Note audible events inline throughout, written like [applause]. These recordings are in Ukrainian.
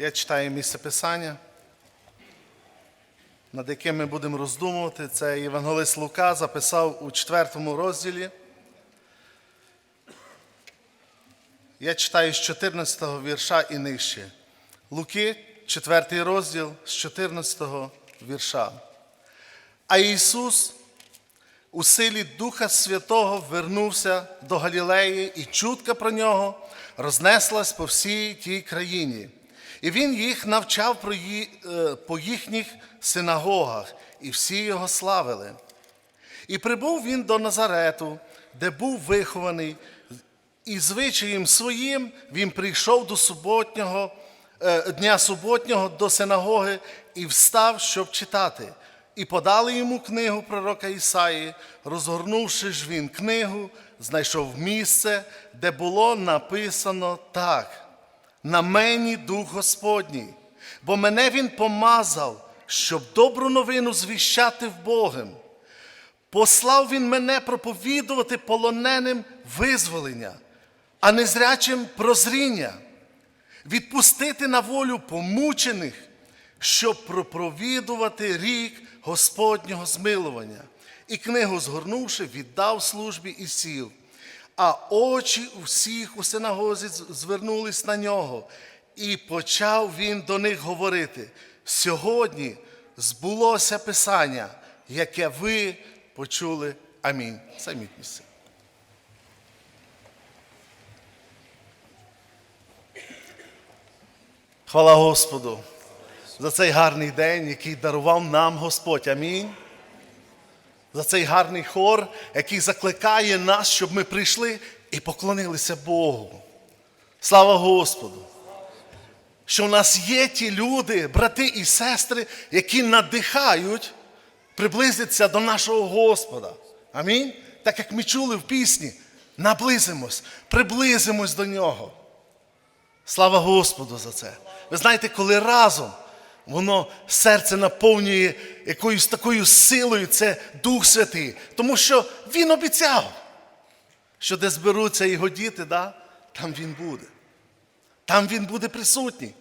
Я читаю місце Писання, над яким ми будемо роздумувати. Це Євангелист Лука записав у 4 розділі. Я читаю з 14 вірша і нижче. Луки, 4 розділ з 14 вірша. А Ісус у силі Духа Святого вернувся до Галілеї, і чутка про нього рознеслась по всій тій країні. І він їх навчав е, по їхніх синагогах, і всі його славили. І прибув він до Назарету, де був вихований, і звичаєм своїм він прийшов до суботнього, е, дня суботнього до синагоги і встав, щоб читати. І подали йому книгу пророка Ісаї. Розгорнувши ж він книгу, знайшов місце, де було написано так: на мені дух Господній, бо мене він помазав, щоб добру новину звіщати в Богом. Послав він мене проповідувати полоненим визволення, а незрячим прозріння, відпустити на волю помучених, щоб проповідувати рік Господнього змилування. І книгу згорнувши, віддав службі і сів. А очі у всіх у синагозі звернулись на нього, і почав він до них говорити: сьогодні збулося Писання, яке ви почули. Амінь. Місце. Хвала Господу за цей гарний день, який дарував нам Господь. Амінь. За цей гарний хор, який закликає нас, щоб ми прийшли і поклонилися Богу. Слава Господу! Що в нас є ті люди, брати і сестри, які надихають приблизитися до нашого Господа. Амінь. Так як ми чули в пісні, наблизимось, приблизимось до нього. Слава Господу за це. Ви знаєте, коли разом воно серце наповнює якоюсь такою силою, це Дух Святий. Тому що Він обіцяв, що де зберуться його діти, да, там він буде. Там він буде присутній.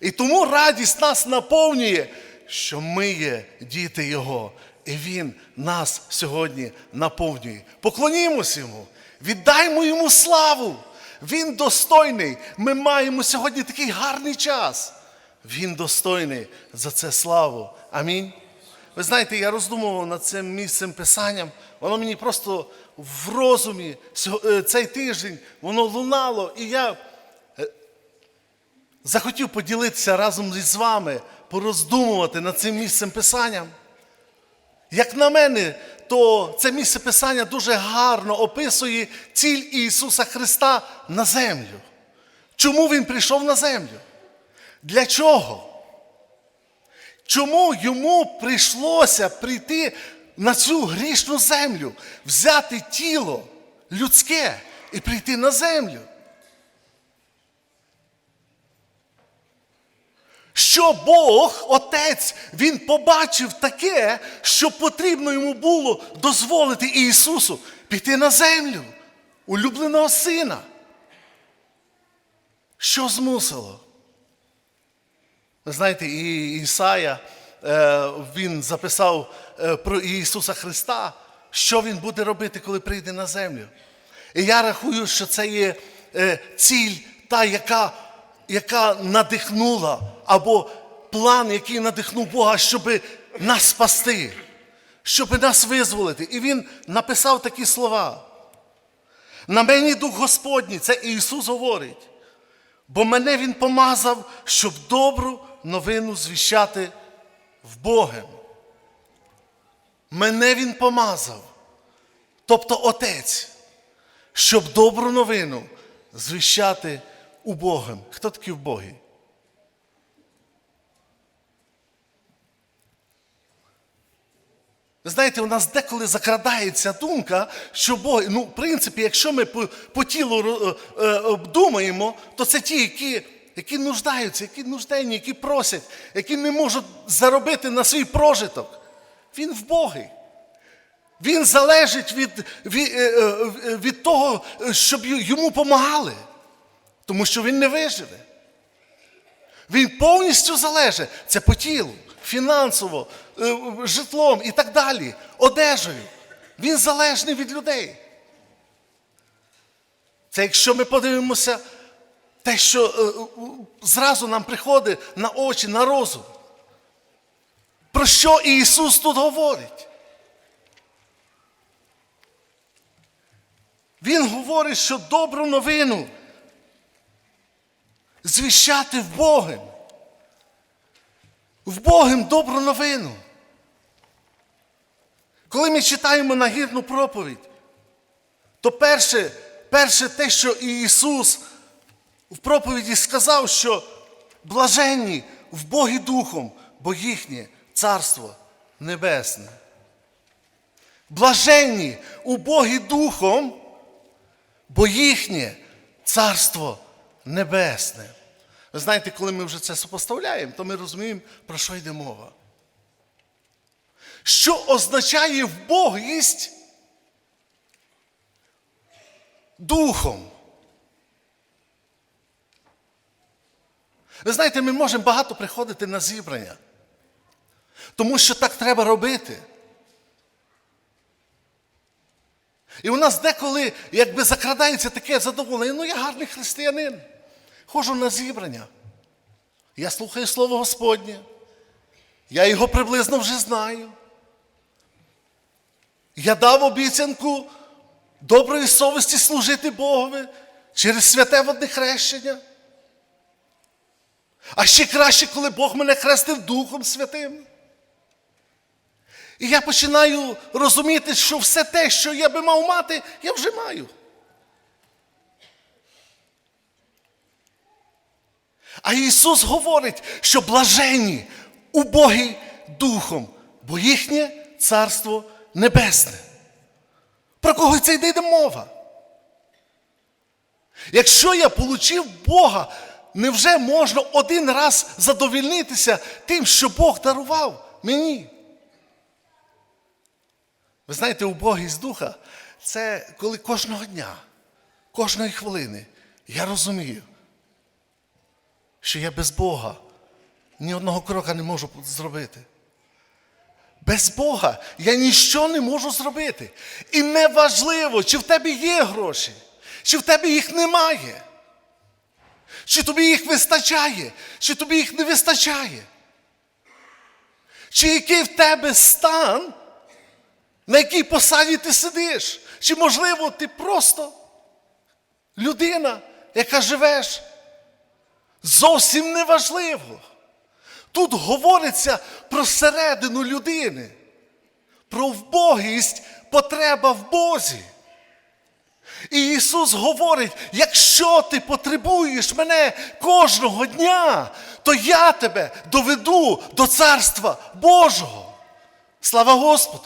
І тому радість нас наповнює, що ми є діти Його. І Він нас сьогодні наповнює. Поклонімось йому, віддаймо йому славу. Він достойний. Ми маємо сьогодні такий гарний час. Він достойний за це славу. Амінь. Ви знаєте, я роздумував над цим місцем писанням. Воно мені просто в розумі е, цей тиждень воно лунало, і я захотів поділитися разом із вами, пороздумувати над цим місцем писанням. Як на мене, то це місце писання дуже гарно описує ціль Ісуса Христа на землю. Чому Він прийшов на землю? Для чого? Чому йому прийшлося прийти на цю грішну землю, взяти тіло людське і прийти на землю? Що Бог, Отець, Він побачив таке, що потрібно йому було дозволити Ісусу піти на землю, улюбленого сина. Що змусило? Знаєте, і Ісая, е, він записав е, про Ісуса Христа, що Він буде робити, коли прийде на землю. І я рахую, що це є е, ціль, та, яка, яка надихнула, або план, який надихнув Бога, щоб нас спасти, щоб нас визволити. І Він написав такі слова. На мені Дух Господній, це Ісус говорить. Бо мене Він помазав, щоб добру новину звіщати в Богом. Мене Він помазав, тобто Отець, щоб добру новину звіщати у Богом. Хто такий в Богі? Ви знаєте, у нас деколи закрадається думка, що Бог, ну, в принципі, якщо ми по, по тілу е, е, думаємо, то це ті, які, які нуждаються, які нужденні, які просять, які не можуть заробити на свій прожиток. Він в Боги. Він залежить від, від, е, е, від того, щоб йому помагали, тому що він не виживе. Він повністю залежить. Це по тілу, фінансово, е, житлом і так далі, одежею. Він залежний від людей. Це якщо ми подивимося, те, що е, е, зразу нам приходить на очі, на розум. Про що Ісус тут говорить? Він говорить, що добру новину звіщати в Богом. В Богом добру новину. Коли ми читаємо нагірну проповідь, то перше, перше те, що Ісус в проповіді сказав, що блаженні в Богі Духом, бо їхнє Царство Небесне. Блаженні у Богі Духом, бо їхнє Царство Небесне. Ви знаєте, коли ми вже це супоставляємо, то ми розуміємо, про що йде мова. Що означає вбогість духом? Ви знаєте, ми можемо багато приходити на зібрання, тому що так треба робити. І у нас деколи якби закрадається таке задоволення, ну я гарний християнин. Ходжу на зібрання. Я слухаю Слово Господнє. Я його приблизно вже знаю. Я дав обіцянку доброї совісті служити Богові через святе водне хрещення. А ще краще, коли Бог мене хрестив Духом Святим. І я починаю розуміти, що все те, що я би мав мати, я вже маю. А Ісус говорить, що блаженні убогі духом, бо їхнє царство небесне. Про кого це йде мова? Якщо я получив Бога, невже можна один раз задовільнитися тим, що Бог дарував мені? Ви знаєте, убогість духа це коли кожного дня, кожної хвилини я розумію, що я без Бога ні одного крока не можу зробити. Без Бога я ніщо не можу зробити. І неважливо, чи в тебе є гроші, чи в тебе їх немає. Чи тобі їх вистачає, чи тобі їх не вистачає. Чи який в тебе стан, на якій посаді ти сидиш? Чи, можливо, ти просто людина, яка живеш? Зовсім неважливо. Тут говориться про середину людини, про вбогість, потреба в Бозі. І Ісус говорить: якщо ти потребуєш мене кожного дня, то я тебе доведу до Царства Божого. Слава Господу!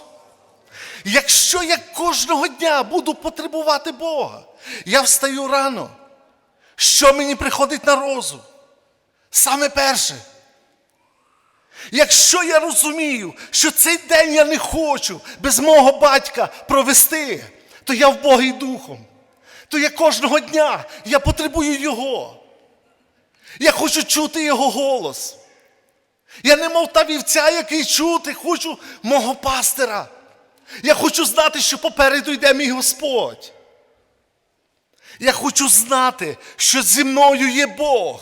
Якщо я кожного дня буду потребувати Бога, я встаю рано. Що мені приходить на розум? Саме перше. Якщо я розумію, що цей день я не хочу без мого батька провести, то я в Богі духом. То я кожного дня я потребую Його. Я хочу чути Його голос. Я не мов та вівця, який чути, хочу мого пастира. Я хочу знати, що попереду йде мій Господь. Я хочу знати, що зі мною є Бог.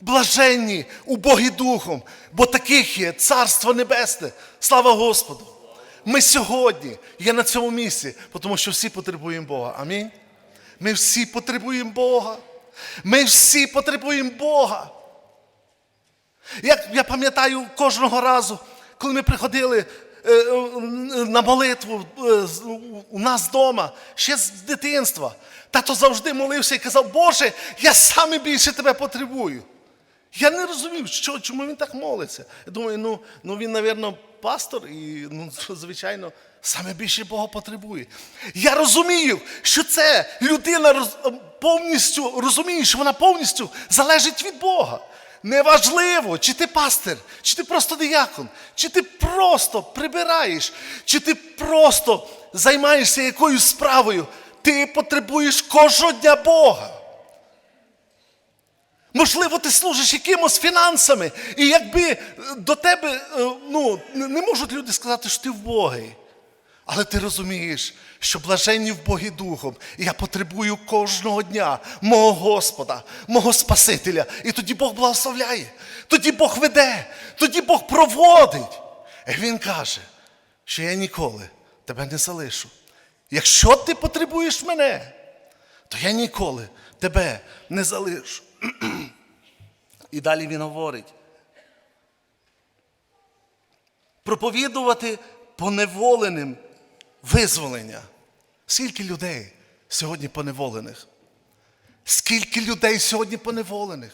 Блаженні у Богі Духом, бо таких є Царство Небесне. Слава Господу! Ми сьогодні є на цьому місці, тому що всі потребуємо Бога. Амінь. Ми всі потребуємо Бога. Ми всі потребуємо Бога. Як я пам'ятаю кожного разу, коли ми приходили е, е, на молитву е, у нас вдома, ще з дитинства, тато завжди молився і казав, Боже, я саме більше тебе потребую. Я не розумів, що, чому він так молиться. Я думаю, ну, ну він, напевно, пастор і, ну, [laughs] звичайно, саме більше Бога потребує. Я розумію, що це людина роз- повністю розуміє, що вона повністю залежить від Бога. Неважливо, чи ти пастир, чи ти просто диякон, чи ти просто прибираєш, чи ти просто займаєшся якоюсь справою. Ти потребуєш кожного дня Бога. Можливо, ти служиш якимось фінансами, і якби е, до тебе е, ну, не можуть люди сказати, що ти вбогий. Але ти розумієш, що блаженні в Богі Духом, і я потребую кожного дня мого Господа, мого Спасителя. І тоді Бог благословляє, тоді Бог веде, тоді Бог проводить. І Він каже, що я ніколи тебе не залишу. Якщо ти потребуєш мене, то я ніколи тебе не залишу. [clears throat] І далі він говорить. Проповідувати поневоленим визволення. Скільки людей сьогодні поневолених? Скільки людей сьогодні поневолених?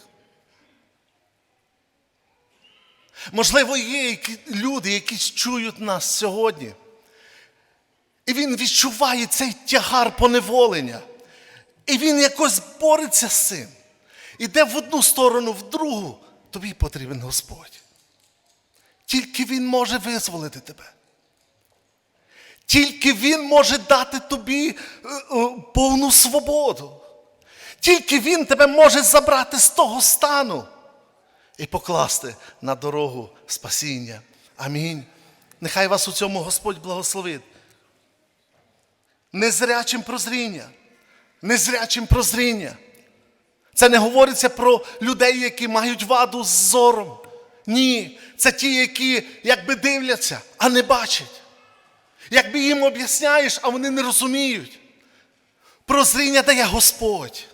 Можливо, є люди, які чують нас сьогодні. І він відчуває цей тягар поневолення. І він якось бореться з цим. Іде в одну сторону, в другу. Тобі потрібен Господь. Тільки Він може визволити тебе. Тільки Він може дати тобі е, е, повну свободу. Тільки Він тебе може забрати з того стану і покласти на дорогу спасіння. Амінь. Нехай вас у цьому Господь благословить. Незрячим прозріння. Незрячим прозріння. Це не говориться про людей, які мають ваду з зором. Ні, це ті, які якби дивляться, а не бачать. Якби їм об'ясняєш, а вони не розуміють. Прозріння дає Господь.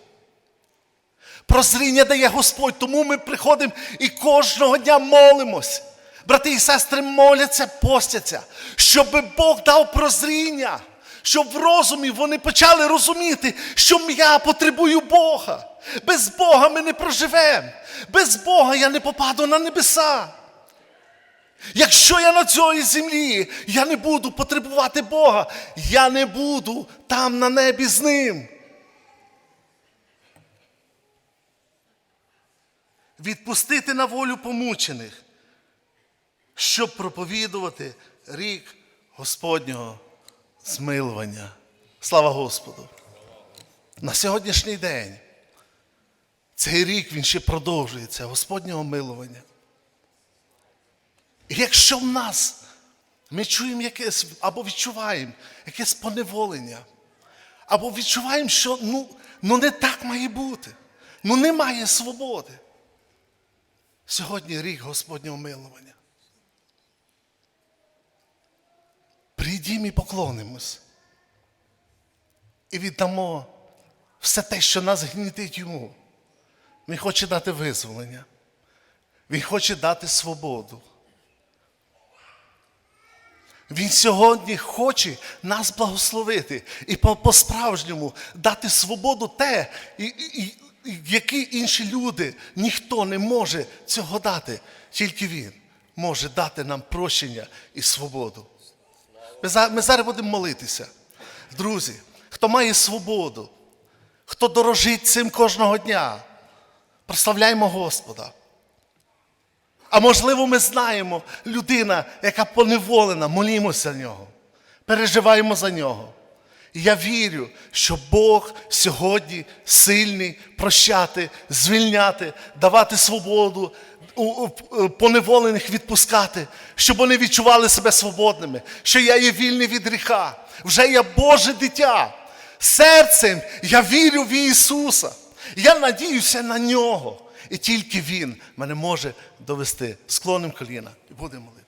Прозріння дає Господь, тому ми приходимо і кожного дня молимось. Брати і сестри моляться, постяться, щоб Бог дав прозріння, щоб в розумі вони почали розуміти, що я потребую Бога. Без Бога ми не проживемо. Без Бога я не попаду на небеса. Якщо я на цій землі, я не буду потребувати Бога, я не буду там на небі з ним. Відпустити на волю помучених, щоб проповідувати рік Господнього змилування. Слава Господу! На сьогоднішній день цей рік він ще продовжується Господнього милування. І якщо в нас ми чуємо якесь або відчуваємо якесь поневолення, або відчуваємо, що ну, ну не так має бути, ну немає свободи. Сьогодні рік Господнього милування. Прийдімо і поклонимось. І віддамо все те, що нас гнітить йому. Він хоче дати визволення. Він хоче дати свободу. Він сьогодні хоче нас благословити і по- по-справжньому дати свободу те, і, і, і- які інші люди, ніхто не може цього дати, тільки Він може дати нам прощення і свободу. Ми за- Ми зараз будемо молитися. Друзі, хто має свободу, хто дорожить цим кожного дня, прославляємо Господа. А можливо, ми знаємо людина, яка поневолена, молімося за нього, переживаємо за нього. Я вірю, що Бог сьогодні сильний прощати, звільняти, давати свободу, поневолених відпускати, щоб вони відчували себе свободними, що я є вільний від гріха, вже я Боже дитя. Серцем я вірю в Ісуса. Я надіюся на нього. І тільки Він мене може довести. Склоним коліна і будемо молитися.